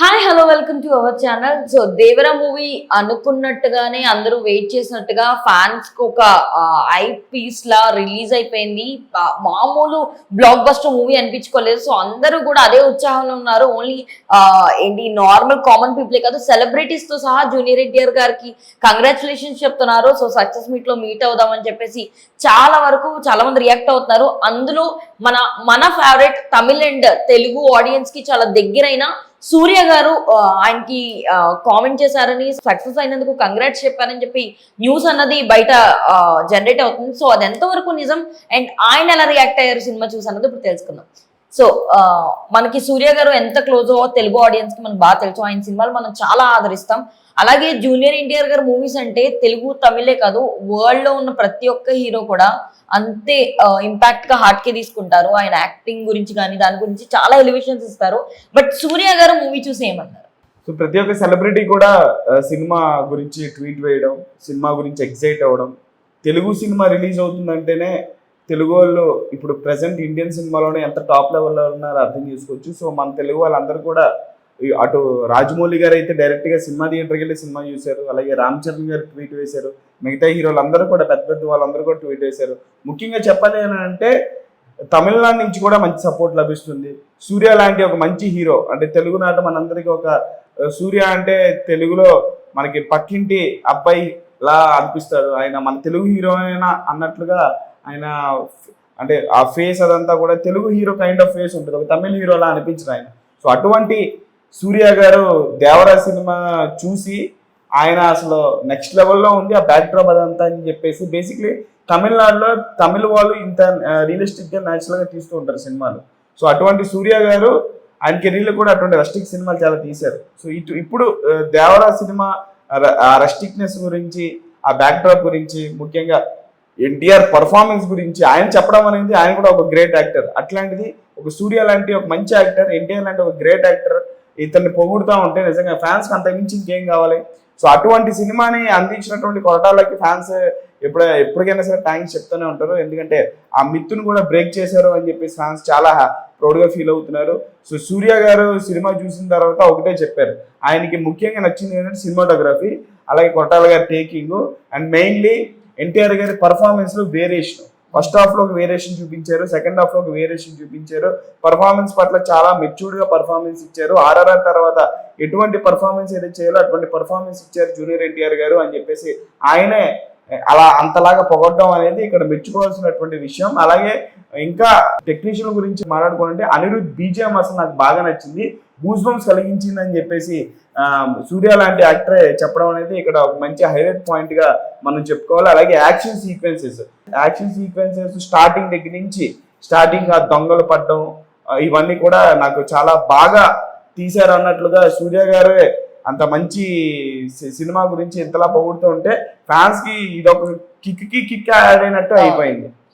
Hi hello welcome to our channel so Devara movie అనుకున్నట్టుగానే అందరూ wait చేసినట్టుగా ఫ్యాన్స్కి ఒక ఐ పీస్ లా రిలీజ్ అయిపోయింది. మామూలు బ్లాక్ బస్టర్ మూవీ అనిపించుకోలేదు. సో అందరూ కూడా అదే ఉత్సాహంలో ఉన్నారు. ఓన్లీ ఏంటి నార్మల్ కామన్ పీపులే కాదు సెలబ్రిటీస్తో సహా జూనియర్ ఎన్టీఆర్ గారికి కంగ్రాచులేషన్స్ చెప్తున్నారు. సో సక్సెస్ మీట్లో మీట్ అవుదామని చెప్పేసి చాలా వరకు చాలా మంది రియాక్ట్ అవుతున్నారు. అందులో మన మన ఫేవరెట్ తమిళ్ అండ్ తెలుగు ఆడియన్స్కి చాలా దగ్గరైన సూర్య గారు ఆయనకి కామెంట్ చేశారని సక్సెస్ అయినందుకు కంగ్రాట్స్ చెప్పారని చెప్పి న్యూస్ అన్నది బయట జనరేట్ అవుతుంది. సో అది ఎంతవరకు నిజం? అండ్ ఆయన ఎలా రియాక్ట్ అయ్యారు సినిమా చూసి అన్నది ఇప్పుడు తెలుసుకుందాం. సో మనకి సూర్య గారు ఎంత క్లోజ్ తెలుగు ఆడియన్స్కి మనకు బాగా తెలుసు. ఆయన సినిమాలు మనం చాలా ఆదరిస్తాం. అలాగే జూనియర్ ఎన్టీఆర్ గారు మూవీస్ అంటే తెలుగు తమిళే కాదు వరల్డ్లో ఉన్న ప్రతి ఒక్క హీరో కూడా అంతే ఇంపాక్ట్గా హార్ట్కి తీసుకుంటారు. ఆయన యాక్టింగ్ గురించి కానీ దాని గురించి చాలా ఎలివేషన్స్ ఇస్తారు. బట్ సూర్య గారు మూవీ చూసి ఏమన్నారు సో ప్రతి ఒక్క సెలబ్రిటీ కూడా సినిమా గురించి ట్వీట్ వేయడం సినిమా గురించి ఎక్సైట్ అవ్వడం తెలుగు సినిమా రిలీజ్ అవుతుందంటేనే తెలుగు వాళ్ళు ఇప్పుడు ప్రజెంట్ ఇండియన్ సినిమాలోనే ఎంత టాప్ లెవెల్లో ఉన్నారో అర్థం చేసుకోవచ్చు. సో మన తెలుగు వాళ్ళందరూ కూడా అటు రాజమౌళి గారు అయితే డైరెక్ట్గా సినిమా థియేటర్కి వెళ్ళి సినిమా చూశారు. అలాగే రామ్ చరణ్ గారు ట్వీట్ వేశారు. మిగతా హీరోలు అందరూ కూడా పెద్ద పెద్ద వాళ్ళందరూ కూడా ట్వీట్ వేశారు. ముఖ్యంగా చెప్పాలి అని అంటే తమిళనాడు నుంచి కూడా మంచి సపోర్ట్ లభిస్తుంది. సూర్య లాంటి ఒక మంచి హీరో అంటే తెలుగునాట మనందరికీ ఒక సూర్య అంటే తెలుగులో మనకి పక్కింటి అబ్బాయి లా అనిపిస్తాడు. ఆయన మన తెలుగు హీరో అయినా అన్నట్లుగా ఆయన అంటే ఆ ఫేస్ అదంతా కూడా Telugu hero kind of face ఉంటుంది. ఒక తమిళ హీరోలా అనిపించడు ఆయన. సో అటువంటి సూర్య గారు దేవరా సినిమా చూసి ఆయన అసలు నెక్స్ట్ లెవెల్లో ఉంది. ఆ బ్యాక్ డ్రాప్ అదంతా అని చెప్పేసి బేసిక్లీ తమిళనాడులో తమిళ వాళ్ళు ఇంత రియలిస్టిక్గా న్యాచురల్గా తీస్తూ ఉంటారు సినిమాలు. సో అటువంటి సూర్య గారు ఆయన కెరీర్లో కూడా అటువంటి రస్టిక్ సినిమాలు చాలా తీశారు. సో ఇటు ఇప్పుడు దేవరా సినిమా ర- ఆ రస్టిక్నెస్ గురించి ఆ బ్యాక్ డ్రాప్ గురించి ముఖ్యంగా ఎన్టీఆర్ పర్ఫార్మెన్స్ గురించి ఆయన చెప్పడం అనేది ఆయన కూడా ఒక గ్రేట్ యాక్టర్ అట్లాంటిది ఒక సూర్య లాంటి ఒక మంచి యాక్టర్ ఎన్టీఆర్ లాంటి ఒక గ్రేట్ యాక్టర్ ఇతన్ని పొగుడుతూ ఉంటే నిజంగా ఫ్యాన్స్ అంతకుమించి ఇంకేం కావాలి? సో అటువంటి సినిమాని అందించినటువంటి కొరటాలకి ఫ్యాన్స్ ఎప్పుడ ఎప్పటికైనా సరే థ్యాంక్స్ చెప్తూనే ఉంటారు. ఎందుకంటే ఆ మిత్తును కూడా బ్రేక్ చేశారు అని చెప్పేసి ఫ్యాన్స్ చాలా ప్రౌడ్గా ఫీల్ అవుతున్నారు. సో సూర్య గారు సినిమా చూసిన తర్వాత ఒకటే చెప్పారు. ఆయనకి ముఖ్యంగా నచ్చింది ఏంటంటే సినిమాటోగ్రఫీ అలాగే కొట్టాల గారి టేకింగ్ అండ్ మెయిన్లీ ఎన్టీఆర్ గారి పర్ఫార్మెన్స్లో వేరియేషన్ ఫస్ట్ హాఫ్లో ఒక వేరియేషన్ చూపించారు సెకండ్ హాఫ్లో ఒక వేరియేషన్ చూపించారు. పర్ఫార్మెన్స్ పట్ల చాలా మెచ్యూర్డ్గా పర్ఫార్మెన్స్ ఇచ్చారు. ఆర్ఆర్ఆర్ తర్వాత ఎటువంటి పర్ఫార్మెన్స్ ఏదైతే చేయాలో అటువంటి పర్ఫార్మెన్స్ ఇచ్చారు జూనియర్ ఎన్టీఆర్ గారు అని చెప్పేసి ఆయనే అలా అంతలాగా పొగడడం అనేది ఇక్కడ మెచ్చుకోవాల్సినటువంటి విషయం. అలాగే ఇంకా టెక్నీషియన్ గురించి మాట్లాడుకోవాలంటే అనిరుద్ బీజేఎం అసలు నాకు బాగా నచ్చింది. గూస్ బంప్స్ కలిగించింది అని చెప్పేసి సూర్య లాంటి యాక్టరే చెప్పడం అనేది ఇక్కడ ఒక మంచి హైలైట్ పాయింట్గా మనం చెప్పుకోవాలి అలాగే action sequences action sequences starting దగ్గర నుంచి స్టార్టింగ్ ఆ దొంగలు పడడం ఇవన్నీ కూడా నాకు చాలా బాగా తీశారు అన్నట్లుగా సూర్య గారే అంత మంచి సి- సినిమా గురించి ఇంతలా పొగుడుతూ ఉంటే ఫ్యాన్స్కి ఇదొక కిక్కి కిక్ యాడ్ అయినట్టు అయిపోయింది.